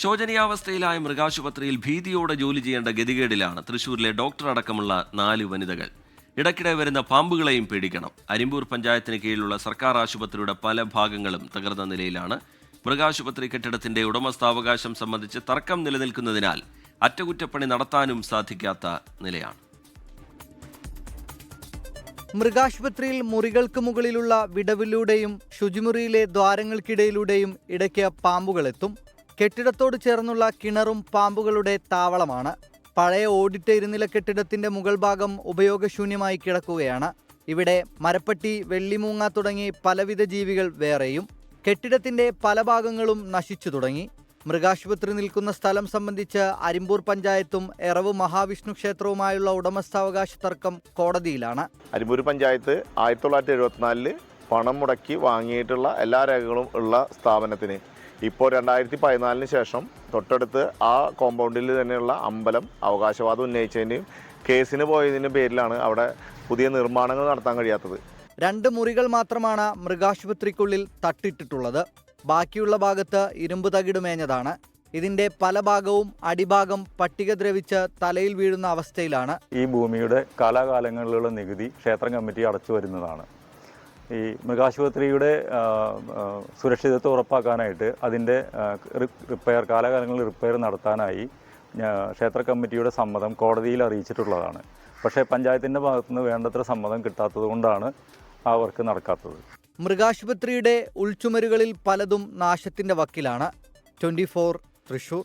ശോചനീയാവസ്ഥയിലായ മൃഗാശുപത്രിയിൽ ഭീതിയോടെ ജോലി ചെയ്യേണ്ട ഗതികേടിലാണ് തൃശൂരിലെ ഡോക്ടർ അടക്കമുള്ള നാല് വനിതകൾ. ഇടയ്ക്കിടെ വരുന്ന പാമ്പുകളെയും പേടിക്കണം. അരിമ്പൂർ പഞ്ചായത്തിന് കീഴിലുള്ള സർക്കാർ ആശുപത്രിയുടെ പല ഭാഗങ്ങളും തകർന്ന നിലയിലാണ്. മൃഗാശുപത്രി കെട്ടിടത്തിന്റെ ഉടമസ്ഥാവകാശം സംബന്ധിച്ച് തർക്കം നിലനിൽക്കുന്നതിനാൽ അറ്റകുറ്റപ്പണി നടത്താനും സാധിക്കാത്ത നിലയാണ്. മൃഗാശുപത്രിയിൽ മുറികൾക്ക് മുകളിലുള്ള വിടവിലൂടെയും ശുചിമുറിയിലെ ദ്വാരങ്ങൾക്കിടയിലൂടെയും ഇടയ്ക്ക് പാമ്പുകളെത്തും. കെട്ടിടത്തോട് ചേർന്നുള്ള കിണറും പാമ്പുകളുടെ താവളമാണ്. പഴയ ഓടിട്ട ഇരുനില കെട്ടിടത്തിന്റെ മുകൾ ഭാഗം ഉപയോഗശൂന്യമായി കിടക്കുകയാണ്. ഇവിടെ മരപ്പട്ടി വെള്ളിമൂങ്ങ തുടങ്ങി പലവിധ ജീവികൾ വേറെയും കെട്ടിടത്തിന്റെ പല ഭാഗങ്ങളും നശിച്ചു തുടങ്ങി. മൃഗാശുപത്രി നിൽക്കുന്ന സ്ഥലം സംബന്ധിച്ച് അരിമ്പൂർ പഞ്ചായത്തും എറവ് മഹാവിഷ്ണു ക്ഷേത്രവുമായുള്ള ഉടമസ്ഥാവകാശ തർക്കം കോടതിയിലാണ്. അരിമ്പൂർ പഞ്ചായത്ത് ആയിരത്തി തൊള്ളായിരത്തി എഴുപത്തിനാലിൽ പണം മുടക്കി വാങ്ങിയിട്ടുള്ള എല്ലാ രേഖകളും ഉള്ള സ്ഥാപനത്തിന്. ഇപ്പോൾ രണ്ടായിരത്തി പതിനാലിന് ശേഷം തൊട്ടടുത്ത് ആ കോമ്പൗണ്ടിൽ തന്നെയുള്ള അമ്പലം അവകാശവാദം ഉന്നയിച്ചതിന്റെയും കേസിന് പോയതിന്റെ പേരിലാണ് അവിടെ പുതിയ നിർമ്മാണങ്ങൾ നടത്താൻ കഴിയാത്തത്. രണ്ട് മുറികൾ മാത്രമാണ് മൃഗാശുപത്രിക്കുള്ളിൽ തട്ടിട്ടിട്ടുള്ളത് ബാക്കിയുള്ള ഭാഗത്ത് ഇരുമ്പ് തകിട് മേഞ്ഞതാണ് ഇതിന്റെ പല ഭാഗവും അടിഭാഗം പട്ടിക ദ്രവിച്ച് തലയിൽ വീഴുന്ന അവസ്ഥയിലാണ്. ഈ ഭൂമിയുടെ കാലാകാലങ്ങളിലുള്ള നികുതി ക്ഷേത്രം കമ്മിറ്റി അടച്ചു വരുന്നതാണ്. ഈ മൃഗാശുപത്രിയുടെ സുരക്ഷിതത്വം ഉറപ്പാക്കാനായിട്ട് അതിന്റെ റിപ്പയർ കാലാകാലങ്ങളിൽ റിപ്പയർ നടത്താനായി ക്ഷേത്ര കമ്മിറ്റിയുടെ സമ്മതം കോടതിയിൽ അറിയിച്ചിട്ടുള്ളതാണ്. പക്ഷേ പഞ്ചായത്തിന്റെ ഭാഗത്തുനിന്ന് വേണ്ടത്ര സമ്മതം കിട്ടാത്തത് കൊണ്ടാണ് ആ വർക്ക് നടക്കാത്തത്. മൃഗാശുപത്രിയുടെ ഉൾച്ചുമരുകളിൽ പലതും നാശത്തിന്റെ വക്കിലാണ്. Twenty four Thrissur.